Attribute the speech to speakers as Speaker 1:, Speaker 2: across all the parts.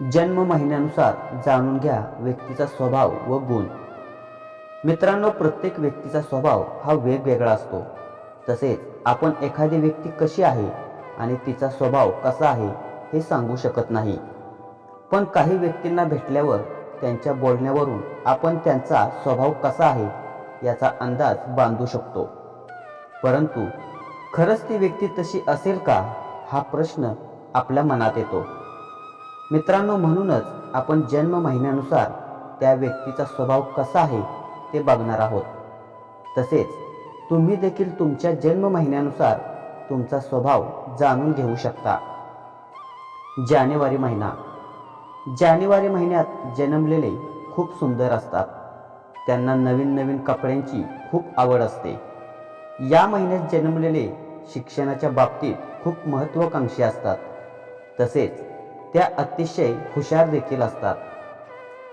Speaker 1: जन्म महिन्यानुसार जाणून घ्या व्यक्तीचा स्वभाव व गुण. मित्रांनो प्रत्येक व्यक्तीचा स्वभाव हा वेगवेगळा असतो. तसेच आपण एखादी व्यक्ती कशी आहे आणि तिचा स्वभाव कसा आहे हे सांगू शकत नाही. पण काही व्यक्तींना भेटल्यावर त्यांच्या बोलण्यावरून आपण त्यांचा स्वभाव कसा आहे याचा अंदाज बांधू शकतो. परंतु खरंच ती व्यक्ती तशी असेल का हा प्रश्न आपल्या मनात येतो. मित्रांनो म्हणूनच आपण जन्म महिन्यानुसार त्या व्यक्तीचा स्वभाव कसा आहे ते बघणार आहोत. तसेच तुम्ही देखील तुमच्या जन्म महिन्यानुसार तुमचा स्वभाव जाणून घेऊ शकता. जानेवारी महिना. जानेवारी महिन्यात जन्मलेले खूप सुंदर असतात. त्यांना नवीन नवीन कपड्यांची खूप आवड असते. या महिन्यात जन्मलेले शिक्षणाच्या बाबतीत खूप महत्त्वाकांक्षी असतात. तसेच त्या अतिशय हुशार देखील असतात.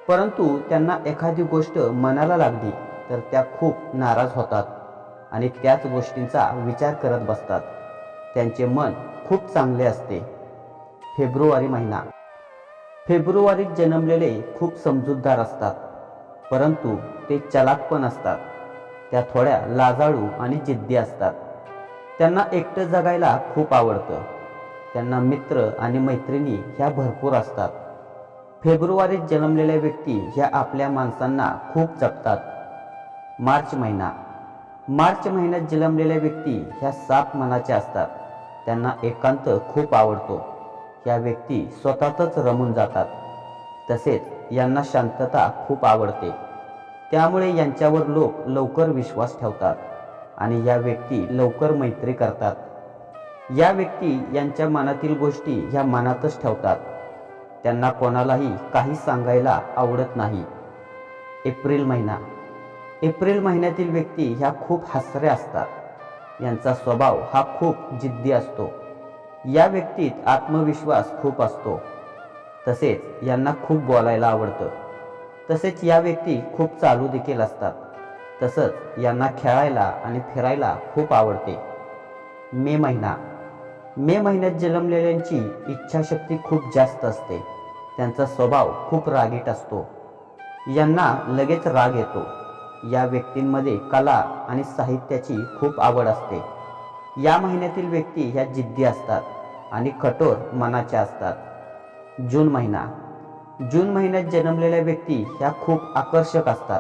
Speaker 1: परंतु त्यांना एखादी गोष्ट मनाला लागली तर त्या खूप नाराज होतात आणि त्याच गोष्टींचा विचार करत बसतात. त्यांचे मन खूप चांगले असते. फेब्रुवारी महिना. फेब्रुवारीत जन्मलेले खूप समजूतदार असतात परंतु ते चलाक पण असतात. त्या थोड्या लाजाळू आणि जिद्दी असतात. त्यांना एकटं जगायला खूप आवडतं. त्यांना मित्र आणि मैत्रिणी ह्या भरपूर असतात. फेब्रुवारीत जन्मलेल्या व्यक्ती ह्या आपल्या माणसांना खूप जपतात. मार्च महिना. मार्च महिन्यात जन्मलेल्या व्यक्ती ह्या साप मनाच्या असतात. त्यांना एकांत खूप आवडतो. या व्यक्ती स्वतःतच रमून जातात. तसेच यांना शांतता खूप आवडते. त्यामुळे यांच्यावर लोक लवकर विश्वास ठेवतात आणि या व्यक्ती लवकर मैत्री करतात. या व्यक्ती यांच्या मनातील गोष्टी ह्या मनातच ठेवतात. त्यांना कोणालाही काही सांगायला आवडत नाही. एप्रिल महिना. एप्रिल महिन्यातील व्यक्ती ह्या खूप हसऱ्या असतात. यांचा स्वभाव हा खूप जिद्दी असतो. या व्यक्तीत आत्मविश्वास खूप असतो. तसेच यांना खूप बोलायला आवडतं. तसेच या व्यक्ती खूप चालू देखील असतात. तसंच यांना खेळायला आणि फिरायला खूप आवडते. मे महिना. मे महिन्यात जन्मलेल्यांची इच्छाशक्ती खूप जास्त असते. त्यांचा स्वभाव खूप रागीट असतो. यांना लगेच राग येतो. या व्यक्तींमध्ये कला आणि साहित्याची खूप आवड असते. या महिन्यातील व्यक्ती ह्या जिद्दी असतात आणि कठोर मनाच्या असतात. जून महिना. जून महिन्यात जन्मलेल्या व्यक्ती ह्या खूप आकर्षक असतात.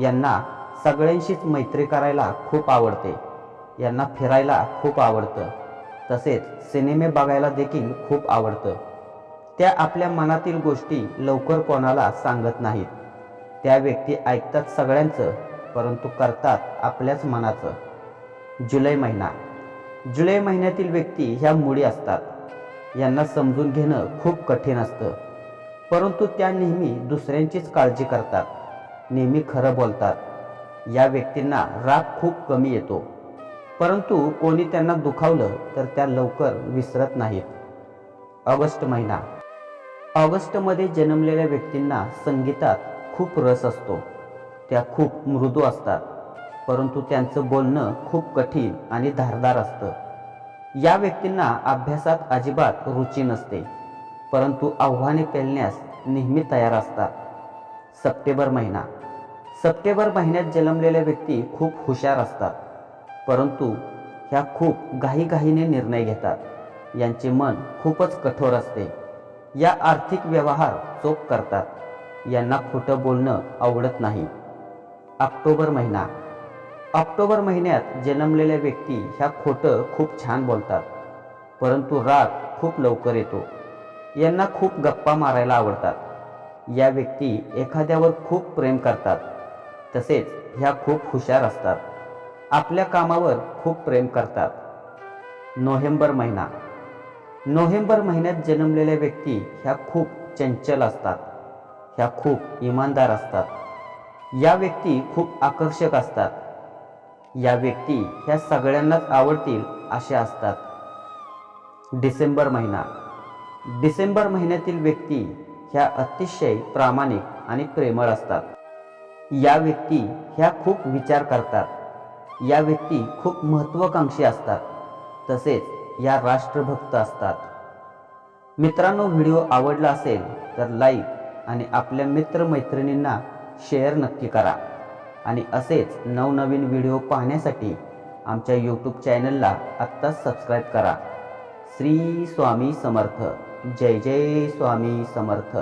Speaker 1: यांना सगळ्यांशीच मैत्री करायला खूप आवडते. यांना फिरायला खूप आवडतं. तसेच सिनेमे बघायला देखील खूप आवडतं. त्या आपल्या मनातील गोष्टी लवकर कोणाला सांगत नाहीत. त्या व्यक्ती ऐकतात सगळ्यांचं परंतु करतात आपल्याच मनाचं. जुलै महिना. जुलै महिन्यातील व्यक्ती ह्या मुळी असतात. यांना समजून घेणं खूप कठीण असतं. परंतु त्या नेहमी दुसऱ्यांचीच काळजी करतात. नेहमी खरं बोलतात. या व्यक्तींना राग खूप कमी येतो. परंतु कोणी त्यांना दुखावलं तर त्या लवकर विसरत नाहीत. ऑगस्ट महिना. ऑगस्टमध्ये जन्मलेल्या व्यक्तींना संगीतात खूप रस असतो. त्या खूप मृदू असतात. परंतु त्यांचं बोलणं खूप कठीण आणि धारदार असतं. या व्यक्तींना अभ्यासात अजिबात रुची नसते. परंतु आव्हाने पेलण्यास नेहमी तयार असतात. सप्टेंबर महिना. सप्टेंबर महिन्यात जन्मलेल्या व्यक्ती खूप हुशार असतात. परंतु ह्या खूप घाईघाईने निर्णय घेतात. यांचे मन खूपच कठोर असते. या आर्थिक व्यवहार चोख करतात. यांना खोटं बोलणं आवडत नाही. ऑक्टोबर महिना. ऑक्टोबर महिन्यात जन्मलेल्या व्यक्ती ह्या खोटं खूप छान बोलतात. परंतु राग खूप लवकर येतो. यांना खूप गप्पा मारायला आवडतात. या व्यक्ती एखाद्यावर खूप प्रेम करतात. तसेच ह्या खूप हुशार असतात. आपल्या कामावर खूप प्रेम करतात. नोव्हेंबर महिना. नोव्हेंबर महिन्यात जन्मलेल्या व्यक्ती ह्या खूप चंचल असतात. ह्या खूप इमानदार असतात. या व्यक्ती खूप आकर्षक असतात. या व्यक्ती ह्या सगळ्यांनाच आवडतील अशा असतात. डिसेंबर महिना. डिसेंबर महिन्यातील व्यक्ती ह्या अतिशय प्रामाणिक आणि प्रेमळ असतात. या व्यक्ती ह्या खूप विचार करतात. या व्यक्ती खूप महत्त्वाकांक्षी असतात. तसेच या राष्ट्रभक्त असतात. मित्रांनो व्हिडिओ आवडला असेल तर लाईक आणि आपल्या मित्रमैत्रिणींना शेअर नक्की करा. आणि असेच नवनवीन व्हिडिओ पाहण्यासाठी आमच्या यूट्यूब चॅनलला आत्ताच सबस्क्राईब करा. श्री स्वामी समर्थ. जय जय स्वामी समर्थ.